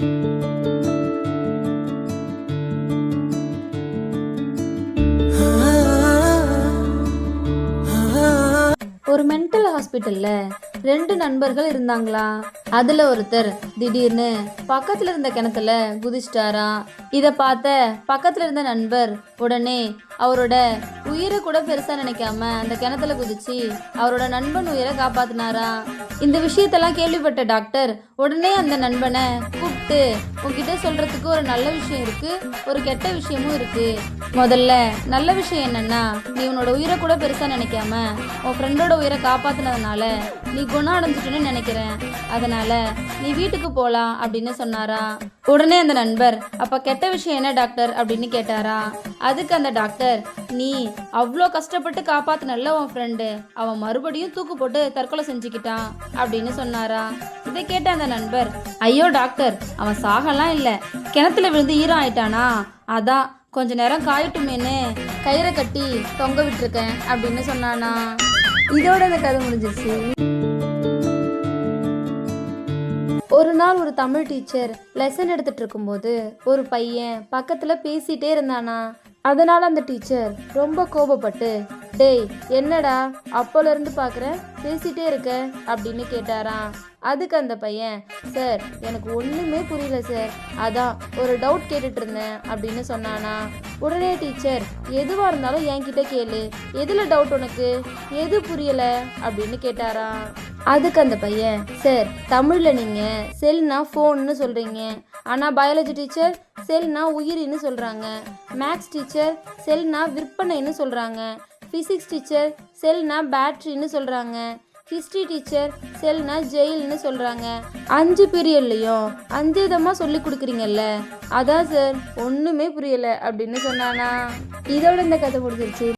ஒரு மென்டல் ஹாஸ்பிட்டல்ல ரெண்டு நண்பர்கள் இருந்தாங்களா? அதுல ஒருத்தர் திடீர்னு பக்கத்துல இருந்த கிணத்துல குதிச்சிட்டாராம். இத பார்த்த பக்கத்துல இருந்த நண்பர் உடனே அவரோட உயிரை கூட பெருசா நினைக்காம அந்த கிணத்துல குதிச்சு அவரோட நண்பன் உயிரை காப்பாத்தினாரா? இந்த விஷயத்தெல்லாம் கேள்விப்பட்ட டாக்டர் உடனே அந்த நண்பனை கூப்பிட்டு உன்கிட்ட சொல்றதுக்கு ஒரு நல்ல விஷயம் இருக்கு ஒரு கெட்ட விஷயமும் இருக்கு. முதல்ல நல்ல விஷயம் என்னன்னா நீ உன்னோட உயிரை கூட பெருசா நினைக்காம உன் ஃப்ரெண்டோட உயிரை காப்பாத்தினதுனால நீ குணம் அடைஞ்சிட்டுன்னு நினைக்கிறேன். அதனால நீ வீட்டுக்கு போலாம் அப்படின்னு சொன்னாரா? உடனே அந்த நண்பர் அப்ப கெட்ட விஷயம் என்ன டாக்டர்? அப்படின்னு கேட்டாரா? அதுக்கு அந்த டாக்டர் நீ அவ்வளோ கஷ்டப்பட்டு காப்பாத்தினல்ல உன் ஃப்ரெண்டு அவன் மறுபடியும் தூக்கு போட்டு தற்கொலை செஞ்சுக்கிட்டான். அப்படின்னு சொன்னாரா? இதை கேட்ட அந்த நண்பர் ஐயோ டாக்டர் அவன் சாகலாம் இல்லை. கிணத்துல விழுந்து ஈரம் ஆயிட்டானா அதான் கொஞ்ச நேரம் காயட்டுமேன்னு கயிறை கட்டி தொங்க விட்டுருக்கேன் அப்படின்னு சொன்னானா. இதோட இந்த கதை முடிஞ்சிருச்சு. ஒரு நாள் ஒரு தமிழ் டீச்சர் லெசன் எடுத்துட்டு இருக்கும்போது ஒரு பையன் பக்கத்துல பேசிட்டே இருந்தானா. அதனால அந்த டீச்சர் ரொம்ப கோபப்பட்டு டேய் என்னடா? அப்போலேருந்து பார்க்குறேன் பேசிட்டே இருக்க? அப்படின்னு கேட்டாராம். அதுக்கு அந்த பையன் சார் எனக்கு ஒன்றுமே புரியல சார். அதான் ஒரு டவுட் கேட்டுட்டு இருந்தேன் அப்படின்னு சொன்னானா. உடனே டீச்சர் எதுவாக இருந்தாலும் என்கிட்ட கேளு. எதில் டவுட் உனக்கு? எது புரியல? அப்படின்னு கேட்டாராம். அதுக்கு அந்த பையன் சார் தமிழில் நீங்கள் செல்னா ஃபோன்னு சொல்கிறீங்க ஆனால் பயாலஜி டீச்சர் செல்னா உயிரின்னு சொல்கிறாங்க மேக்ஸ் டீச்சர் செல்னா விற்பனைன்னு சொல்கிறாங்க ஃபிசிக்ஸ் டீச்சர் செல்னா பேட்ரின்னு சொல்கிறாங்க ஹிஸ்ட்ரி டீச்சர் செல்னா ஜெயில்னு சொல்கிறாங்க அஞ்சு பீரியட்லையும் அஞ்சு விதமாக சொல்லி கொடுக்குறீங்கல்ல. அதான் சார் ஒன்றுமே புரியலை அப்படின்னு சொன்னானா. இதோட இந்த கதை முடிஞ்சிருச்சு.